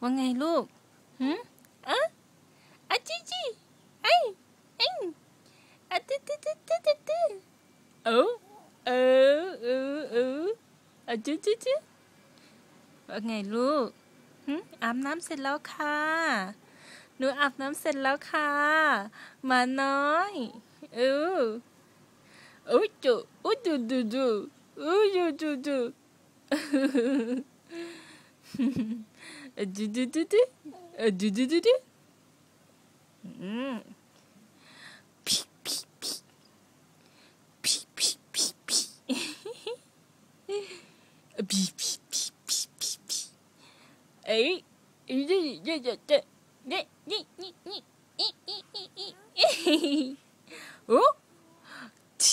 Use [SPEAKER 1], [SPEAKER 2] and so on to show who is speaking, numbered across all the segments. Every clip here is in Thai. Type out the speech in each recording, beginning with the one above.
[SPEAKER 1] ว่าไงลูกหืมอะอะจีจีไอ้เอ็งอะตึ๊ดตึ๊ดตึ๊ดตึ๊ดตึ๊ดตึ๊ดเออเออเออเอออะจีจีจีว่าไงลูกหืมอาบน้ำเสร็จแล้วค่ะ หนูอาบน้ำเสร็จแล้วค่ะหมาน้อยเออโอ้จูโอ้ดูดูดูโอ้ดูดูดู 哼哼，嘟嘟嘟嘟，嘟嘟嘟嘟，嗯，屁屁屁，屁屁屁屁，嘿嘿嘿，啊屁屁屁屁屁屁，哎，你你你你你你你你你你你，嘿嘿嘿，哦，滴，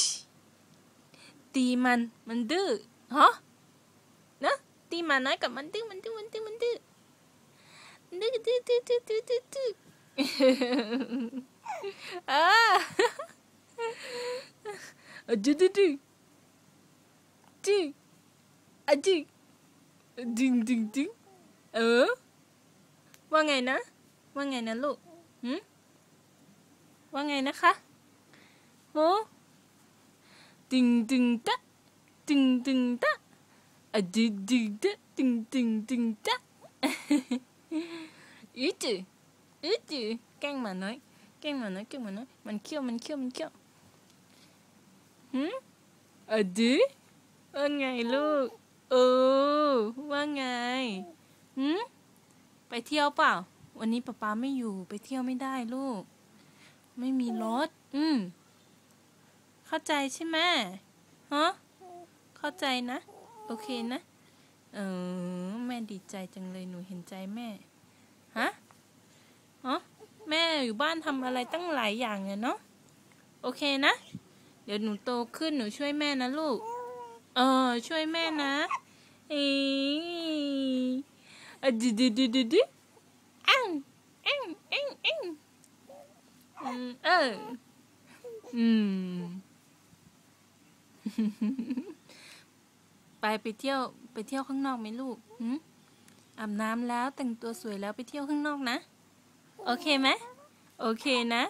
[SPEAKER 1] 滴嘛嘛嘟，哈？ ตีมันมันดื้อฮะนะตีหมาน้อยกับมันดื้อมันดื้อมันดื้อมันดื้อดื้อดื้อดื้อดื้อดื้อดื้อดื้ออ่าอะดื้อดื้อดื้อดื้ออะดื้อดึงดึงดึงเออ ว่าไงนะ ว่าไงนะลูกหืมว่าไงนะคะโมดึงดึงตะดึงดึงตะ อะดึงดึงดะดึงดึงดึงดะอืดจือืดจืแกล้งมาน้อยแกล้งมาน้อยแกล้งมาน้อยมันเขี้ยวมันเขี้ยวมันเขี้ยวหืมอะดืว่าไงลูกโอ้ว่าไงหืมไปเที่ยวเปล่า วันนี้ป๊าป๊าไม่อยู่ไปเที่ยวไม่ได้ลูก ไม่มีรถ อืม เข้าใจใช่ไหมฮะเข้าใจนะ โอเคนะ เออ แม่ดีใจจังเลยหนูเห็นใจแม่ ฮะฮะแม่อยู่บ้านทำอะไรตั้งหลายอย่างเนี่ยเนาะ โอเคนะ เดี๋ยวหนูโตขึ้นหนูช่วยแม่นะลูก เออ ช่วยแม่นะ เอ้อะดิดิดิดิดิอังอังอังอังอืมเอออืม ไปไปเที่ยวไปเที่ยวข้างนอกไหมลูกอืมอาบน้ำแล้วแต่งตัวสวยแล้วไปเที่ยวข้างนอกนะ โอเคไหมโอเคนะ